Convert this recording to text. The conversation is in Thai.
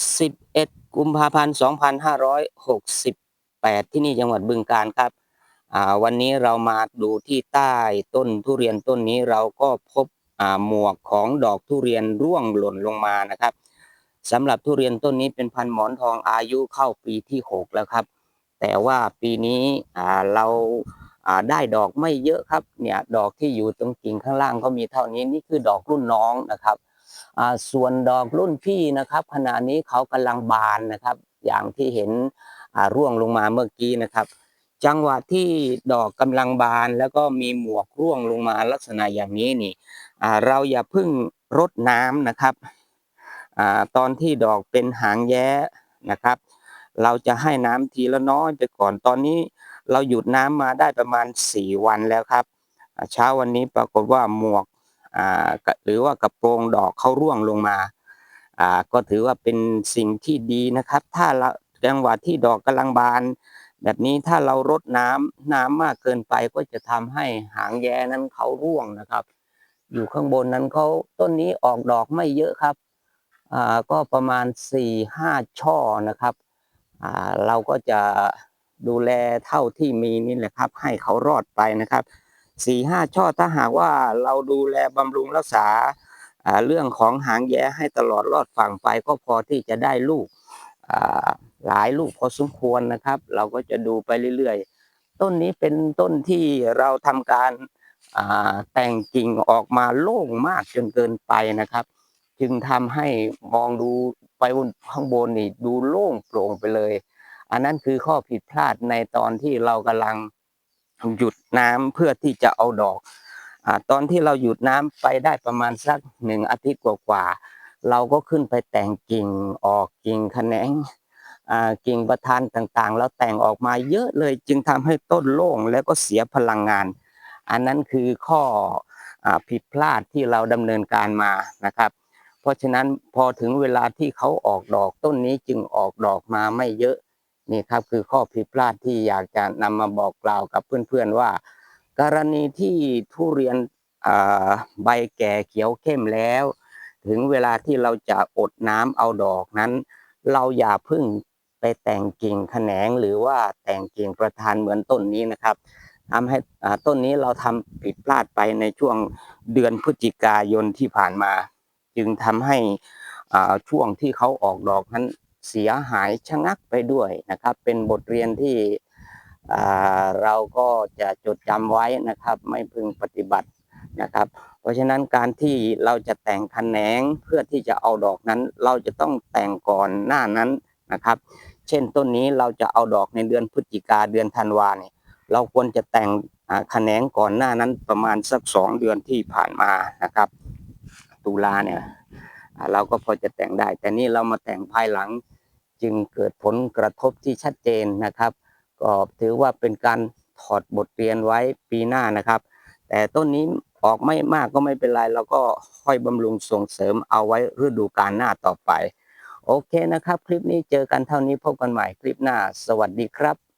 11 กุมภาพันธ์2568 ที่นี่จังหวัดบึงกาฬครับอ่าวันนี้เรามาดูที่ใต้ต้นทุเรียนต้นนี้เราก็พบอ่าหมวกของดอกทุเรียนร่วงหล่นลงมานะครับสำหรับทุเรียนต้นนี้เป็นพันธุ์หมอนทองอายุเข้าปีที่ 6 แล้วครับ แต่ว่าปีนี้อ่าเราอ่าได้ดอกไม่เยอะครับเนี่ยดอกที่อยู่ตรงกิ่งข้างล่างก็มีเท่านี้นี่คือดอกรุ่นน้องนะครับ ส่วนดอกรุ่นพี่นะครับขณะนี้เขากำลังบานนะครับ อย่างที่เห็นร่วงลงมาเมื่อกี้นะครับ จังหวะที่ดอกกำลังบานแล้วก็มีหมวกร่วงลงมาลักษณะอย่างนี้นี่เราอย่าเพึ่งรดน้ำนะครับอตอนที่ดอกเป็นหางแย้นะครับ เราจะให้น้ำทีละน้อยไปก่อนตอนนี้เราหยุดน้ำมาได้ประมาณ 4 วันแล้วครับ เช้าวันนี้ปรากฏว่าหมวก หรือว่ากระโปรงดอกเขาร่วงลงมาก็ถือว่าเป็นสิ่งที่ดีนะครับ ถ้าเราจังหวะที่ดอกกำลังบาน แบบนี้ถ้าเรารดน้ำน้ำมากเกินไปก็จะทำให้หางแย้นั้นเขาร่วงนะครับ อยู่ข้างบนนั้นเขาต้นนี้ออกดอกไม่เยอะครับก็ประมาณสี่ห้าช่อนะครับเราก็จะดูแลเท่าที่มีนี่แหละครับ ให้เขารอดไปนะครับ สี่ห้าช่อถ้าหากว่าเราดูแลบำรุงรักษาเรื่องของหางแย้ให้ตลอดรอดฝั่งไปก็พอที่จะได้ลูกหลายลูกพอสมควรนะครับ เราก็จะดูไปเรื่อยๆ ต้นนี้เป็นต้นที่เราทำการแต่งกิ่งออกมาโล่งมากจนเกินไปนะครับ จึงทำให้มองดูไปบนข้างบนนี่ดูโล่งโปร่งไปเลย อันนั้นคือข้อผิดพลาดในตอนที่เรากำลัง หยุดน้ำเพื่อที่จะเอาดอกอตอนที่เราหยุดน้ำไปได้ประมาณสักหนึ่งอาทิตย์กว่าๆเราก็ขึ้นไปแต่งกิ่งออกกิ่งแขนงกิ่งประธานต่างๆ แล้วแต่งออกมาเยอะเลยจึงทำให้ต้นโล่งแล้วก็เสียพลังงาน อันนั้นคือข้ออผิดพลาดที่เราดำเนินการมานะครับ เพราะฉะนั้นพอถึงเวลาที่เขาออกดอกต้นนี้จึงออกดอกมาไม่เยอะ นี่ครับคือข้อผิดพลาดที่อยากจะนำมาบอกกล่าวกับเพื่อนๆว่า กรณีที่ทุเรียนใบแก่เขียวเข้มแล้ว ถึงเวลาที่เราจะอดน้ำเอาดอกนั้น เราอย่าเพึ่งไปแต่งกิ่งแขนงหรือว่าแต่งกิ่งประธานเหมือนต้นนี้นะครับทำให้ต้นนี้เราทำผิดพลาดไปในช่วงเดือนพฤศจิกายนที่ผ่านมา จึงทำให้ช่วงที่เขาออกดอกนั้น เสียหายชะงักไปด้วยนะครับ เป็นบทเรียนที่เราก็จะจดจำไว้นะครับ ไม่พึงปฏิบัตินะครับ เพราะฉะนั้นการที่เราจะแต่งแขนงเพื่อที่จะเอาดอกนั้น เราจะต้องแต่งก่อนหน้านั้นนะครับ เช่นต้นนี้เราจะเอาดอกในเดือนพฤศจิกาเดือนธันวาเนี่ยเราควรจะแต่งอ่าแขนงก่อนหน้านั้นประมาณสักสองเดือนที่ผ่านมานะครับ ตุลาเนี่ยเราก็พอจะแต่งได้ แต่นี่เรามาแต่งภายหลัง จึงเกิดผลกระทบที่ชัดเจนนะครับ ก็ถือว่าเป็นการถอดบทเรียนไว้ปีหน้านะครับ แต่ต้นนี้ออกไม่มากก็ไม่เป็นไรเราก็ค่อยบำรุงส่งเสริมเอาไว้ฤดูกาลหน้าต่อไป โอเคนะครับ คลิปนี้เจอกันเท่านี้พบกันใหม่คลิปหน้า สวัสดีครับ